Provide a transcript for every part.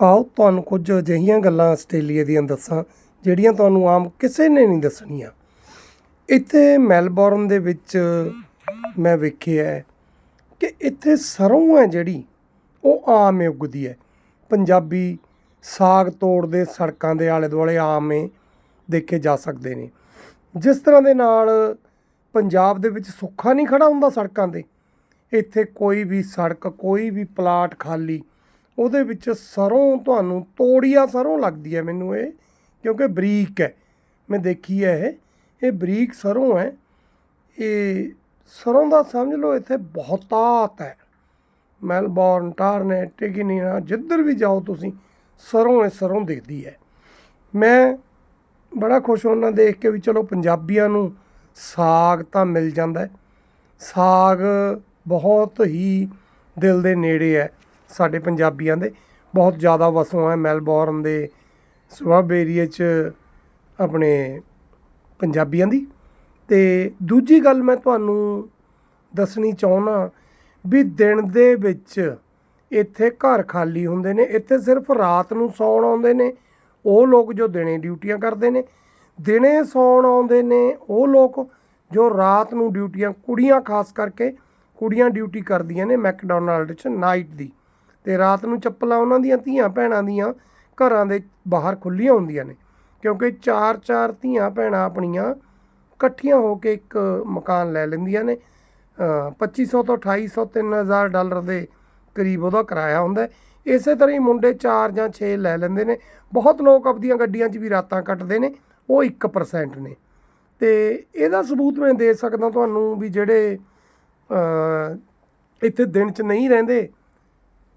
ਆਓ ਤੁਹਾਨੂੰ ਕੁਝ ਅਜਿਹੀਆਂ ਗੱਲਾਂ ਆਸਟ੍ਰੇਲੀਆ ਦੀਆਂ ਦੱਸਾਂ, ਜਿਹੜੀਆਂ ਤੁਹਾਨੂੰ ਆਮ ਕਿਸੇ ਨੇ ਨਹੀਂ ਦੱਸਣੀਆਂ। ਇੱਥੇ ਮੈਲਬੌਰਨ ਦੇ ਵਿੱਚ ਮੈਂ ਵੇਖਿਆ ਕਿ ਇੱਥੇ ਸਰੋਂ ਹੈ ਜਿਹੜੀ, ਉਹ ਆਮ ਹੀ ਉੱਗਦੀ ਹੈ। ਪੰਜਾਬੀ ਸਾਗ ਤੋੜਦੇ ਸੜਕਾਂ ਦੇ ਆਲੇ ਦੁਆਲੇ ਆਮ ਹੀ ਦੇਖੇ ਜਾ ਸਕਦੇ ਨੇ। ਜਿਸ ਤਰ੍ਹਾਂ ਦੇ ਨਾਲ ਪੰਜਾਬ ਦੇ ਵਿੱਚ ਸੁੱਖਾ ਨਹੀਂ ਖੜਾ ਹੁੰਦਾ ਸੜਕਾਂ ਤੇ, ਇੱਥੇ ਕੋਈ ਵੀ ਸੜਕ, ਕੋਈ ਵੀ ਪਲਾਟ ਖਾਲੀ ਉਹਦੇ ਵਿੱਚ ਸਰੋਂ ਤੁਹਾਨੂੰ ਤੋੜੀਆ ਸਰੋਂ ਲੱਗਦੀ ਹੈ ਮੈਨੂੰ ਇਹ, ਕਿਉਂਕਿ ਬਰੀਕ ਹੈ। ਮੈਂ ਦੇਖੀ ਹੈ ਇਹ ਇਹ ਬਰੀਕ ਸਰੋਂ ਹੈ। ਇਹ ਸਰੋਂ ਦਾ ਸਮਝ ਲਓ ਇੱਥੇ ਬਹੁਤਾਤ ਹੈ। ਮੈਲਬੌਰਨ, ਟਾਰਨੇਟ, ਟਿਗਨੀਨਾ, ਜਿੱਧਰ ਵੀ ਜਾਓ ਤੁਸੀਂ, ਸਰੋਂ ਇਹ ਸਰੋਂ ਦਿਖਦੀ ਹੈ। ਮੈਂ ਬੜਾ ਖੁਸ਼ ਹੁੰਦਾ ਦੇਖ ਕੇ ਵੀ ਚਲੋ ਪੰਜਾਬੀਆਂ ਨੂੰ ਸਾਗ ਤਾਂ ਮਿਲ ਜਾਂਦਾ ਸਾਗ ਬਹੁਤ ਹੀ ਦਿਲ ਦੇ ਨੇੜੇ ਹੈ। ਸਾਡੇ ਪੰਜਾਬੀਆਂ ਦੇ ਬਹੁਤ ਜ਼ਿਆਦਾ ਵਸੋਂ ਹੈ ਮੈਲਬੌਰਨ ਦੇ ਸਵਬ ਏਰੀਏ 'ਚ ਆਪਣੇ ਪੰਜਾਬੀਆਂ ਦੀ। ਤੇ ਦੂਜੀ ਗੱਲ ਮੈਂ ਤੁਹਾਨੂੰ ਦੱਸਣੀ ਚਾਹੁੰਦਾ ਵੀ ਦਿਨ ਦੇ ਵਿੱਚ ਇੱਥੇ ਘਰ ਖਾਲੀ ਹੁੰਦੇ ਨੇ, ਇੱਥੇ ਸਿਰਫ ਰਾਤ ਨੂੰ ਸੌਣ ਆਉਂਦੇ ਨੇ, ਉਹ ਲੋਕ ਜੋ ਦਿਨੇ ਡਿਊਟੀਆਂ ਕਰਦੇ ਨੇ। ਦਿਨੇ ਸੌਣ ਆਉਂਦੇ ਨੇ, ਉਹ ਲੋਕ ਜੋ ਰਾਤ ਨੂੰ ਡਿਊਟੀਆਂ, ਕੁੜੀਆਂ ਖਾਸ ਕਰਕੇ ਕੁੜੀਆਂ ਡਿਊਟੀ ਕਰਦੀਆਂ ਨੇ ਮੈਕਡੋਨਲਡ 'ਚ ਨਾਈਟ ਦੀ। ਤੇ ਰਾਤ ਨੂੰ ਚੱਪਲਾਂ ਉਹਨਾਂ ਦੀਆਂ ਧੀਆਂ ਭੈਣਾਂ ਦੀਆਂ ਘਰਾਂ ਦੇ ਬਾਹਰ ਖੁੱਲੀਆਂ ਹੁੰਦੀਆਂ ਨੇ ਕਿਉਂਕਿ ਚਾਰ ਚਾਰ ਧੀਆਂ ਭੈਣਾਂ ਆਪਣੀਆਂ ਇਕੱਠੀਆਂ ਹੋ ਕੇ ਇੱਕ ਮਕਾਨ ਲੈ ਲੈਂਦੀਆਂ ਨੇ ਅ, 2500 ਤੋਂ 2800 3000 ਡਾਲਰ ਦੇ ਕਰੀਬ ਉਹਦਾ ਕਿਰਾਇਆ ਹੁੰਦਾ ਇਸੇ ਤਰ੍ਹਾਂ ਹੀ ਮੁੰਡੇ 4 ਜਾਂ 6 ਲੈ ਲੈਂਦੇ ਨੇ। ਬਹੁਤ ਲੋਕ ਆਪਦੀਆਂ ਗੱਡੀਆਂ 'ਚ ਵੀ ਰਾਤਾਂ ਕੱਟਦੇ ਨੇ ਉਹ 1% ਨੇ। ਤੇ ਇਹਦਾ ਸਬੂਤ ਮੈਂ ਦੇ ਸਕਦਾ ਤੁਹਾਨੂੰ ਵੀ ਜਿਹੜੇ ਇੱਥੇ ਦਿਨ 'ਚ ਨਹੀਂ ਰਹਿੰਦੇ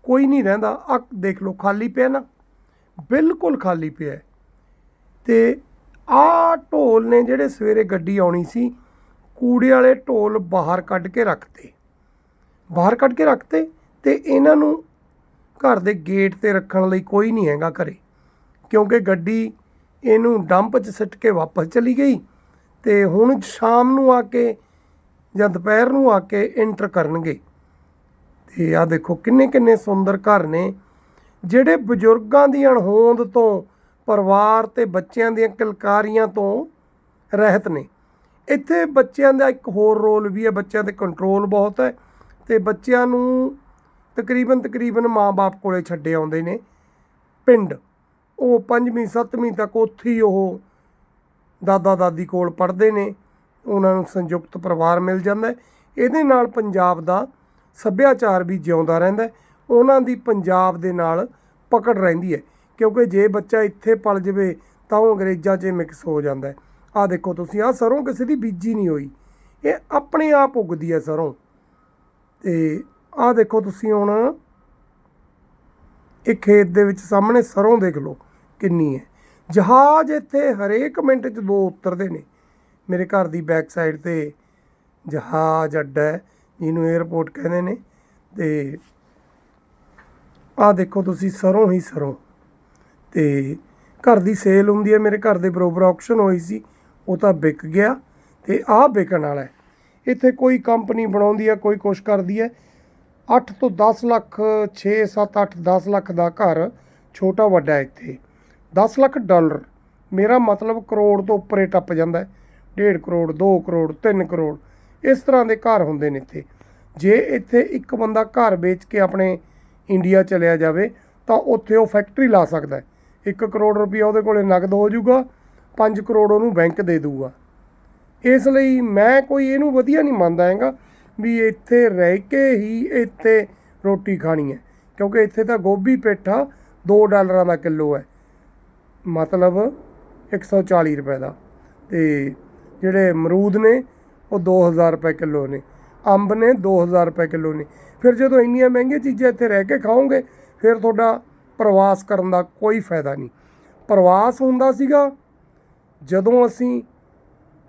ਕੋਈ ਨਹੀਂ ਰਹਿੰਦਾ। ਆ ਦੇਖ ਲਓ, ਖਾਲੀ ਪਿਆ ਨਾ। ਬਿਲਕੁਲ ਖਾਲੀ ਪਿਆ ਹੈ। ਤੇ ਆਹ ਢੋਲ ਨੇ ਜਿਹੜੇ ਸਵੇਰੇ ਗੱਡੀ ਆਉਣੀ ਸੀ, ਕੂੜੇ ਵਾਲੇ ਢੋਲ ਬਾਹਰ ਕੱਢ ਕੇ ਰੱਖਤੇ। ਬਾਹਰ ਕੱਢ ਕੇ ਰੱਖਤੇ ਤੇ ਇਹਨਾਂ ਨੂੰ ਘਰ ਦੇ ਗੇਟ ਤੇ ਰੱਖਣ ਲਈ ਕੋਈ ਨਹੀਂ ਹੈਗਾ ਘਰੇ। ਕਿਉਂਕਿ ਗੱਡੀ ਇਹਨੂੰ ਡੰਪ 'ਚ ਸਿੱਟ ਕੇ ਵਾਪਸ ਚਲੀ ਗਈ ਤੇ ਹੁਣ ਸ਼ਾਮ ਨੂੰ ਆ ਕੇ ਜਾਂ ਦੁਪਹਿਰ ਨੂੰ ਆ ਕੇ ਐਂਟਰ ਕਰਨਗੇ। ਤੇ ਆ ਦੇਖੋ ਕਿੰਨੇ ਕਿੰਨੇ ਸੁੰਦਰ ਘਰ ਨੇ, ਜਿਹੜੇ ਬਜ਼ੁਰਗਾਂ ਦੀ ਅਣਹੋਂਦ ਤੋਂ, ਪਰਿਵਾਰ ਤੇ ਬੱਚਿਆਂ ਦੀਆਂ ਕਲਕਾਰੀਆਂ ਤੋਂ ਰਹਿਤ ਨੇ। ਇੱਥੇ ਬੱਚਿਆਂ ਦਾ ਇੱਕ ਹੋਰ ਰੋਲ ਵੀ ਹੈ, ਬੱਚਿਆਂ ਤੇ ਕੰਟਰੋਲ ਬਹੁਤ ਹੈ ਤੇ ਬੱਚਿਆਂ ਨੂੰ ਤਕਰੀਬਨ ਤਕਰੀਬਨ ਮਾਂ-ਬਾਪ ਕੋਲੇ ਛੱਡੇ ਆਉਂਦੇ ਨੇ। ਪਿੰਡ, ਉਹ ਪੰਜਵੀਂ, ਸੱਤਵੀਂ ਤੱਕ ਉੱਥੇ ਹੀ ਉਹ ਦਾਦਾ ਦਾਦੀ ਕੋਲ ਪੜ੍ਹਦੇ ਨੇ, ਉਹਨਾਂ ਨੂੰ ਸੰਯੁਕਤ ਪਰਿਵਾਰ ਮਿਲ ਜਾਂਦਾ ਇਹਦੇ ਨਾਲ ਪੰਜਾਬ ਦਾ ਸੱਭਿਆਚਾਰ ਵੀ ਜਿਉਂਦਾ ਰਹਿੰਦਾ ਉਹਨਾਂ ਦੀ ਪੰਜਾਬ ਦੇ ਨਾਲ ਪਕੜ ਰਹਿੰਦੀ ਹੈ। ਕਿਉਂਕਿ ਜੇ ਬੱਚਾ ਇੱਥੇ ਪਲ ਜਵੇ ਤਾਂ ਉਹ ਅੰਗਰੇਜ਼ਾਂ 'ਚ ਮਿਕਸ ਹੋ ਜਾਂਦਾ ਹੈ। ਆਹ ਦੇਖੋ ਤੁਸੀਂ, ਆਹ ਸਰੋਂ ਕਿਸੇ ਦੀ ਬੀਜੀ ਨਹੀਂ ਹੋਈ। ਇਹ ਆਪਣੇ ਆਪ ਉੱਗਦੀ ਹੈ ਸਰੋਂ। ਤੇ ਆਹ ਦੇਖੋ ਤੁਸੀਂ ਹੁਣ, ਇਹ ਖੇਤ ਦੇ ਵਿੱਚ ਸਾਹਮਣੇ ਸਰੋਂ ਦੇਖ ਲਓ ਕਿੰਨੀ ਹੈ। ਜਹਾਜ਼ ਇੱਥੇ ਹਰੇਕ ਮਿੰਟ 'ਚ ਦੋ ਉਤਰਦੇ ਨੇ। ਮੇਰੇ ਘਰ ਦੀ ਬੈਕ ਸਾਈਡ ਤੇ ਜਹਾਜ਼ ਅੱਡਾ ਹੈ। ਜਿਹਨੂੰ 에ਅਰਪੋਰਟ ਕਹਿੰਦੇ ਨੇ ਤੇ ਆਹ ਦੇਖੋ ਤੁਸੀਂ ਸਰੋਂ ਹੀ ਸਰੋਂ। ਤੇ ਘਰ ਦੀ ਸੇਲ ਹੁੰਦੀ ਹੈ, ਮੇਰੇ ਘਰ ਦੇ ਬਰੋਬਰ ਆਕਸ਼ਨ ਹੋਈ ਸੀ, ਉਹ ਤਾਂ ਵਿਕ ਗਿਆ ਤੇ ਆਹ ਵਿਕਣ ਵਾਲਾ ਹੈ। ਇੱਥੇ ਕੋਈ ਕੰਪਨੀ ਬਣਾਉਂਦੀ ਹੈ, ਕੋਈ ਕੁਛ ਕਰਦੀ ਹੈ। 8 ਤੋਂ 10 ਲੱਖ 6 7 8 10 ਲੱਖ ਦਾ ਘਰ ਛੋਟਾ ਵੱਡਾ ਇੱਥੇ। 10 ਲੱਖ ਡਾਲਰ। ਮੇਰਾ ਮਤਲਬ ਕਰੋੜ ਤੋਂ ਉੱਪਰ ਟੱਪ ਜਾਂਦਾ ਹੈ। 1.5 ਕਰੋੜ 2 ਕਰੋੜ 3 ਕਰੋੜ। ਇਸ ਤਰ੍ਹਾਂ ਦੇ ਘਰ ਹੁੰਦੇ ਨੇ ਇੱਥੇ। ਜੇ ਇੱਥੇ ਇੱਕ ਬੰਦਾ ਘਰ ਵੇਚ ਕੇ ਆਪਣੇ ਇੰਡੀਆ ਚਲਿਆ ਜਾਵੇ, ਤਾਂ ਉੱਥੇ ਉਹ ਫੈਕਟਰੀ ਲਾ ਸਕਦਾ ਹੈ। 1 ਕਰੋੜ ਰੁਪਈਆ ਉਹਦੇ ਕੋਲੇ ਨਗਦ ਹੋ ਜਾਊਗਾ 5 ਕਰੋੜ ਉਹਨੂੰ ਬੈਂਕ ਦੇ ਦਊਗਾ। ਇਸ ਲਈ ਮੈਂ ਕੋਈ ਇਹਨੂੰ ਵਧੀਆ ਨਹੀਂ ਮੰਨਦਾ ਹੈਗਾ ਵੀ ਇੱਥੇ ਰਹਿ ਕੇ ਹੀ ਇੱਥੇ ਰੋਟੀ ਖਾਣੀ ਹੈ। ਕਿਉਂਕਿ ਇੱਥੇ ਤਾਂ ਗੋਭੀ ਪੇਠਾ 2 ਡਾਲਰਾਂ ਦਾ ਕਿਲੋ ਹੈ। ਮਤਲਬ 140 ਰੁਪਏ ਦਾ। ਤੇ ਜਿਹੜੇ ਅਮਰੂਦ ਨੇ ਉਹ 2000 ਰੁਪਏ ਕਿਲੋ ਨੇ। ਅੰਬ ਨੇ 2000 ਰੁਪਏ ਕਿਲੋ ਨੇ। ਫਿਰ ਜਦੋਂ ਇੰਨੀਆਂ ਮਹਿੰਗੀਆਂ ਚੀਜ਼ਾਂ ਇੱਥੇ ਰਹਿ ਕੇ ਖਾਓਗੇ, ਫਿਰ ਤੁਹਾਡਾ ਪ੍ਰਵਾਸ ਕਰਨ ਦਾ ਕੋਈ ਫਾਇਦਾ ਨਹੀਂ। ਪ੍ਰਵਾਸ ਹੁੰਦਾ ਸੀਗਾ, ਜਦੋਂ ਅਸੀਂ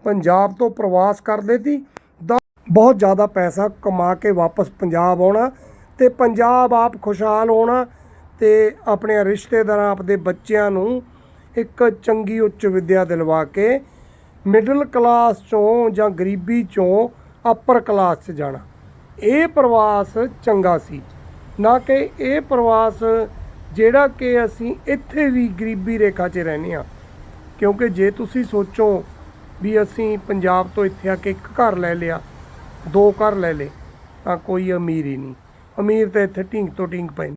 ਪੰਜਾਬ ਤੋਂ ਪ੍ਰਵਾਸ ਕਰਦੇ ਸੀ ਦਾ ਬਹੁਤ ਜ਼ਿਆਦਾ ਪੈਸਾ ਕਮਾ ਕੇ ਵਾਪਸ ਪੰਜਾਬ ਆਉਣਾ ਤੇ ਪੰਜਾਬ ਆਪ ਖੁਸ਼ਹਾਲ ਹੋਣਾ ਤੇ ਆਪਣੇ ਰਿਸ਼ਤੇਦਾਰਾਂ ਆਪਦੇ ਬੱਚਿਆਂ ਨੂੰ ਇੱਕ ਚੰਗੀ ਉੱਚ ਵਿੱਦਿਆ ਦਿਲਵਾ ਕੇ ਮਿਡਲ ਕਲਾਸ ਚੋਂ ਜਾਂ ਗਰੀਬੀ ਚੋਂ ਅਪਰ ਕਲਾਸ 'ਚ ਜਾਣਾ। ਇਹ ਪ੍ਰਵਾਸ ਚੰਗਾ ਸੀ। ਨਾ ਕਿ ਇਹ ਪ੍ਰਵਾਸ ਜਿਹੜਾ ਕਿ ਅਸੀਂ ਇੱਥੇ ਵੀ ਗਰੀਬੀ ਰੇਖਾ 'ਚ ਰਹਿੰਦੇ ਆ ਕਿਉਂਕਿ ਜੇ ਤੁਸੀਂ ਸੋਚੋ ਵੀ ਅਸੀਂ ਪੰਜਾਬ ਤੋਂ ਇੱਥੇ ਆ ਕੇ ਇੱਕ ਘਰ ਲੈ ਲਿਆ, ਦੋ ਘਰ ਲੈ ਲਏ, ਤਾਂ ਕੋਈ ਅਮੀਰ ਹੀ ਨਹੀਂ। ਅਮੀਰ ਤਾਂ ਇੱਥੇ ਢੀਂਗ ਤੋਂ ਢੀਂਗ ਪਏ